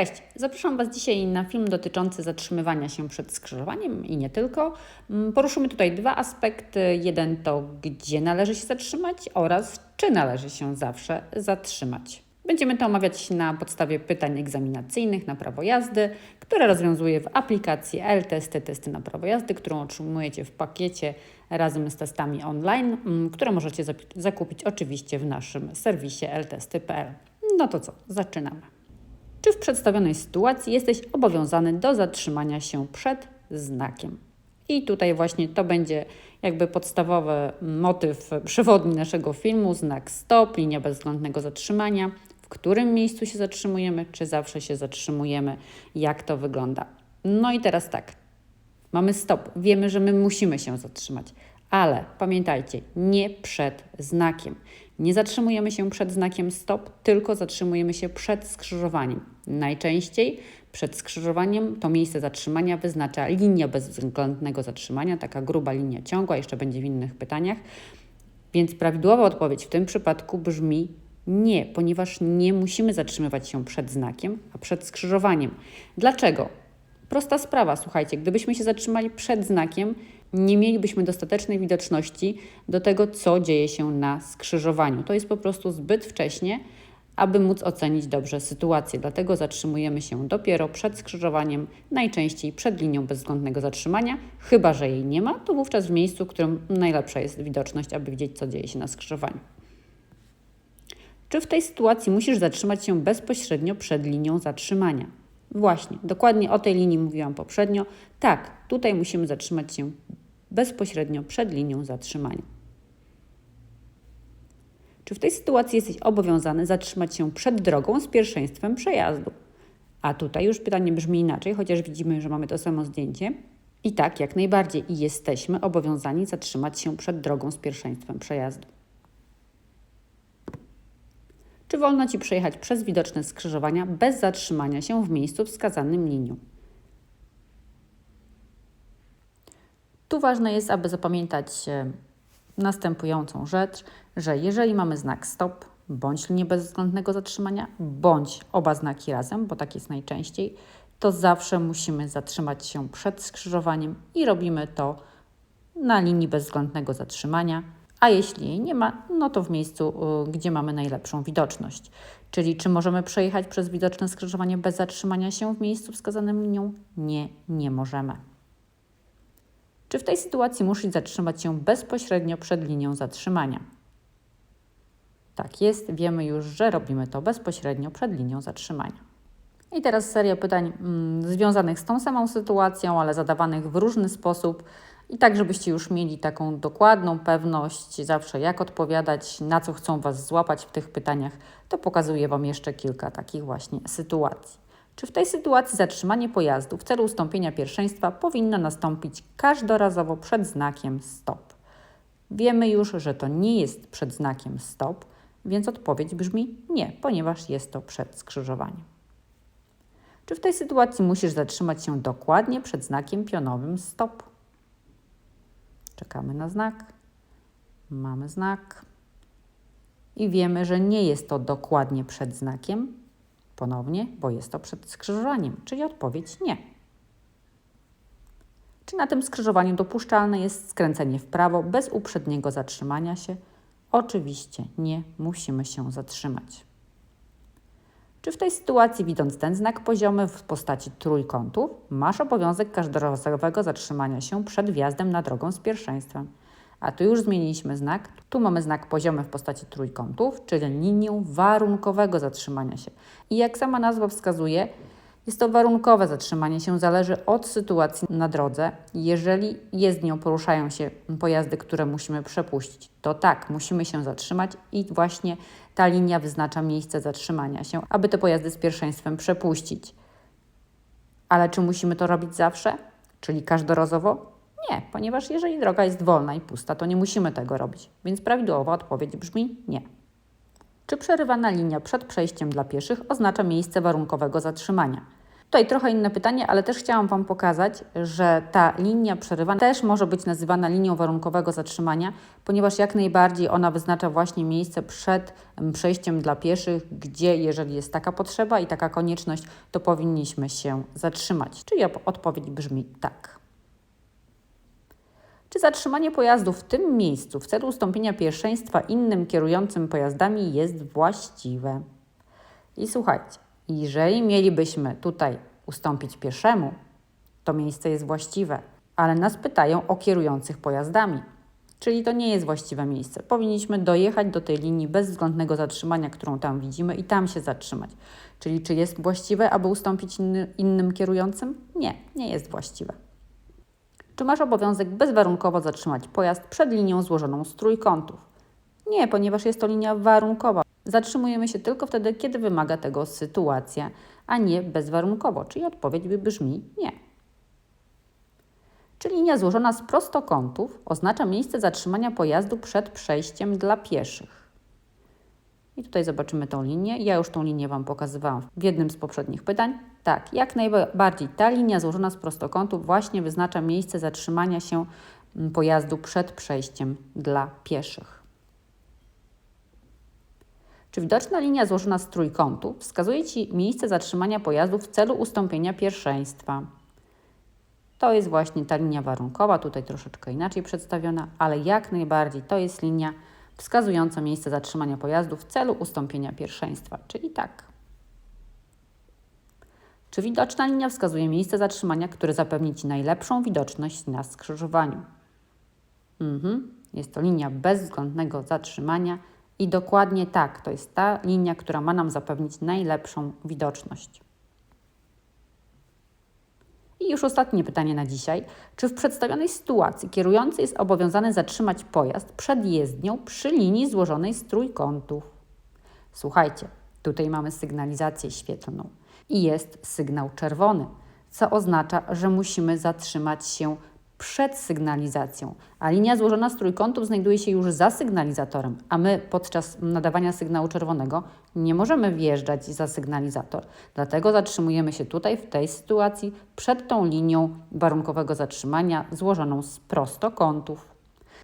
Cześć! Zapraszam Was dzisiaj na film dotyczący zatrzymywania się przed skrzyżowaniem i nie tylko. Mm, Poruszymy tutaj dwa aspekty. Jeden to, gdzie należy się zatrzymać oraz czy należy się zawsze zatrzymać. Będziemy to omawiać na podstawie pytań egzaminacyjnych na prawo jazdy, które rozwiązuję w aplikacji L-Testy, testy na prawo jazdy, którą otrzymujecie w pakiecie razem z testami online, mm, które możecie zakupić oczywiście w naszym serwisie ltesty.pl. No to co, zaczynamy. Czy w przedstawionej sytuacji jesteś obowiązany do zatrzymania się przed znakiem? I tutaj właśnie to będzie jakby podstawowy motyw przewodni naszego filmu, znak stop, linia bezwzględnego zatrzymania, w którym miejscu się zatrzymujemy, czy zawsze się zatrzymujemy, jak to wygląda. No i teraz tak, Mamy stop. Wiemy, że my musimy się zatrzymać, ale pamiętajcie, nie przed znakiem. Nie zatrzymujemy się przed znakiem stop, tylko zatrzymujemy się przed skrzyżowaniem. Najczęściej przed skrzyżowaniem to miejsce zatrzymania wyznacza linia bezwzględnego zatrzymania, taka gruba linia ciągła, jeszcze będzie w innych pytaniach. Więc prawidłowa odpowiedź w tym przypadku brzmi nie, ponieważ nie musimy zatrzymywać się przed znakiem, a przed skrzyżowaniem. Dlaczego? Prosta sprawa, słuchajcie, gdybyśmy się zatrzymali przed znakiem, nie mielibyśmy dostatecznej widoczności do tego, co dzieje się na skrzyżowaniu. To jest po prostu zbyt wcześnie, aby móc ocenić dobrze sytuację. Dlatego zatrzymujemy się dopiero przed skrzyżowaniem, najczęściej przed linią bezwzględnego zatrzymania. Chyba, że jej nie ma, to wówczas w miejscu, w którym najlepsza jest widoczność, aby widzieć, co dzieje się na skrzyżowaniu. Czy w tej sytuacji musisz zatrzymać się bezpośrednio przed linią zatrzymania? Właśnie, dokładnie o tej linii mówiłam poprzednio. Tak, tutaj musimy zatrzymać się bezpośrednio przed linią zatrzymania. Czy w tej sytuacji jesteś obowiązany zatrzymać się przed drogą z pierwszeństwem przejazdu? A tutaj już pytanie brzmi inaczej, chociaż widzimy, że mamy to samo zdjęcie. I tak, jak najbardziej, i jesteśmy obowiązani zatrzymać się przed drogą z pierwszeństwem przejazdu. Czy wolno Ci przejechać przez widoczne skrzyżowania bez zatrzymania się w miejscu wskazanym linią? Tu ważne jest, aby zapamiętać e, następującą rzecz, że jeżeli mamy znak stop, bądź linię bezwzględnego zatrzymania, bądź oba znaki razem, bo tak jest najczęściej, to zawsze musimy zatrzymać się przed skrzyżowaniem i robimy to na linii bezwzględnego zatrzymania, a jeśli jej nie ma, no to w miejscu, y, gdzie mamy najlepszą widoczność. Czyli czy możemy przejechać przez widoczne skrzyżowanie bez zatrzymania się w miejscu wskazanym linią? Nie, nie możemy. Czy w tej sytuacji musisz zatrzymać się bezpośrednio przed linią zatrzymania? Tak jest, wiemy już, że robimy to bezpośrednio przed linią zatrzymania. I teraz seria pytań mm, związanych z tą samą sytuacją, ale zadawanych w różny sposób. I tak, żebyście już mieli taką dokładną pewność zawsze, jak odpowiadać, na co chcą Was złapać w tych pytaniach, to pokazuję Wam jeszcze kilka takich właśnie sytuacji. Czy w tej sytuacji zatrzymanie pojazdu w celu ustąpienia pierwszeństwa powinno nastąpić każdorazowo przed znakiem stop? Wiemy już, że to nie jest przed znakiem stop, więc odpowiedź brzmi nie, ponieważ jest to przed skrzyżowaniem. Czy w tej sytuacji musisz zatrzymać się dokładnie przed znakiem pionowym stop? Czekamy na znak. Mamy znak. I wiemy, że nie jest to dokładnie przed znakiem. Ponownie, bo jest to przed skrzyżowaniem, czyli odpowiedź nie. Czy na tym skrzyżowaniu dopuszczalne jest skręcenie w prawo bez uprzedniego zatrzymania się? Oczywiście nie, musimy się zatrzymać. Czy w tej sytuacji, widząc ten znak poziomy w postaci trójkątów, masz obowiązek każdorazowego zatrzymania się przed wjazdem na drogą z pierwszeństwem? A tu już zmieniliśmy znak. Tu mamy znak poziomy w postaci trójkątów, czyli linię warunkowego zatrzymania się. I jak sama nazwa wskazuje, jest to warunkowe zatrzymanie się, zależy od sytuacji na drodze. Jeżeli jezdnią poruszają się pojazdy, które musimy przepuścić, to tak, musimy się zatrzymać i właśnie ta linia wyznacza miejsce zatrzymania się, aby te pojazdy z pierwszeństwem przepuścić. Ale czy musimy to robić zawsze? Czyli każdorazowo? Nie, ponieważ jeżeli droga jest wolna i pusta, to nie musimy tego robić. Więc prawidłowa odpowiedź brzmi nie. Czy przerywana linia przed przejściem dla pieszych oznacza miejsce warunkowego zatrzymania? Tutaj trochę inne pytanie, ale też chciałam Wam pokazać, że ta linia przerywana też może być nazywana linią warunkowego zatrzymania, ponieważ jak najbardziej ona wyznacza właśnie miejsce przed em, przejściem dla pieszych, gdzie jeżeli jest taka potrzeba i taka konieczność, to powinniśmy się zatrzymać. Czyli odpowiedź brzmi tak. Czy zatrzymanie pojazdu w tym miejscu w celu ustąpienia pierwszeństwa innym kierującym pojazdami jest właściwe? I słuchajcie, jeżeli mielibyśmy tutaj ustąpić pieszemu, to miejsce jest właściwe, ale nas pytają o kierujących pojazdami. Czyli to nie jest właściwe miejsce. Powinniśmy dojechać do tej linii bezwzględnego zatrzymania, którą tam widzimy, i tam się zatrzymać. Czyli czy jest właściwe, aby ustąpić inny, innym kierującym? Nie, nie jest właściwe. Czy masz obowiązek bezwarunkowo zatrzymać pojazd przed linią złożoną z trójkątów? Nie, ponieważ jest to linia warunkowa. Zatrzymujemy się tylko wtedy, kiedy wymaga tego sytuacja, a nie bezwarunkowo, czyli odpowiedź by brzmi nie. Czy linia złożona z prostokątów oznacza miejsce zatrzymania pojazdu przed przejściem dla pieszych? I tutaj zobaczymy tą linię. Ja już tą linię Wam pokazywałam w jednym z poprzednich pytań. Tak, jak najbardziej ta linia złożona z prostokątów właśnie wyznacza miejsce zatrzymania się mm, pojazdu przed przejściem dla pieszych. Czy widoczna linia złożona z trójkątów wskazuje Ci miejsce zatrzymania pojazdu w celu ustąpienia pierwszeństwa? To jest właśnie ta linia warunkowa, tutaj troszeczkę inaczej przedstawiona, ale jak najbardziej to jest linia wskazująca miejsce zatrzymania pojazdu w celu ustąpienia pierwszeństwa, czyli tak. Czy widoczna linia wskazuje miejsce zatrzymania, które zapewni Ci najlepszą widoczność na skrzyżowaniu? Mhm. Jest to linia bezwzględnego zatrzymania i dokładnie tak, to jest ta linia, która ma nam zapewnić najlepszą widoczność. I już ostatnie pytanie na dzisiaj. Czy w przedstawionej sytuacji kierujący jest obowiązany zatrzymać pojazd przed jezdnią przy linii złożonej z trójkątów? Słuchajcie, tutaj mamy sygnalizację świetlną i jest sygnał czerwony, co oznacza, że musimy zatrzymać się przed sygnalizacją, a linia złożona z trójkątów znajduje się już za sygnalizatorem, a my podczas nadawania sygnału czerwonego nie możemy wjeżdżać za sygnalizator. Dlatego zatrzymujemy się tutaj w tej sytuacji przed tą linią warunkowego zatrzymania złożoną z prostokątów.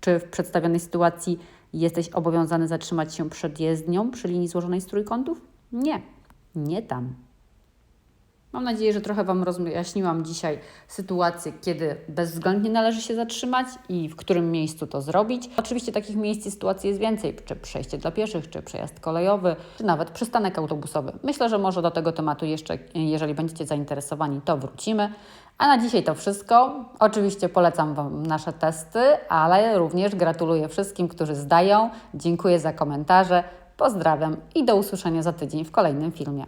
Czy w przedstawionej sytuacji jesteś obowiązany zatrzymać się przed jezdnią przy linii złożonej z trójkątów? Nie, nie tam. Mam nadzieję, że trochę Wam rozjaśniłam dzisiaj sytuację, kiedy bezwzględnie należy się zatrzymać i w którym miejscu to zrobić. Oczywiście takich miejsc i sytuacji jest więcej, czy przejście dla pieszych, czy przejazd kolejowy, czy nawet przystanek autobusowy. Myślę, że może do tego tematu jeszcze, jeżeli będziecie zainteresowani, to wrócimy. A na dzisiaj to wszystko. Oczywiście polecam Wam nasze testy, ale również gratuluję wszystkim, którzy zdają. Dziękuję za komentarze. Pozdrawiam i do usłyszenia za tydzień w kolejnym filmie.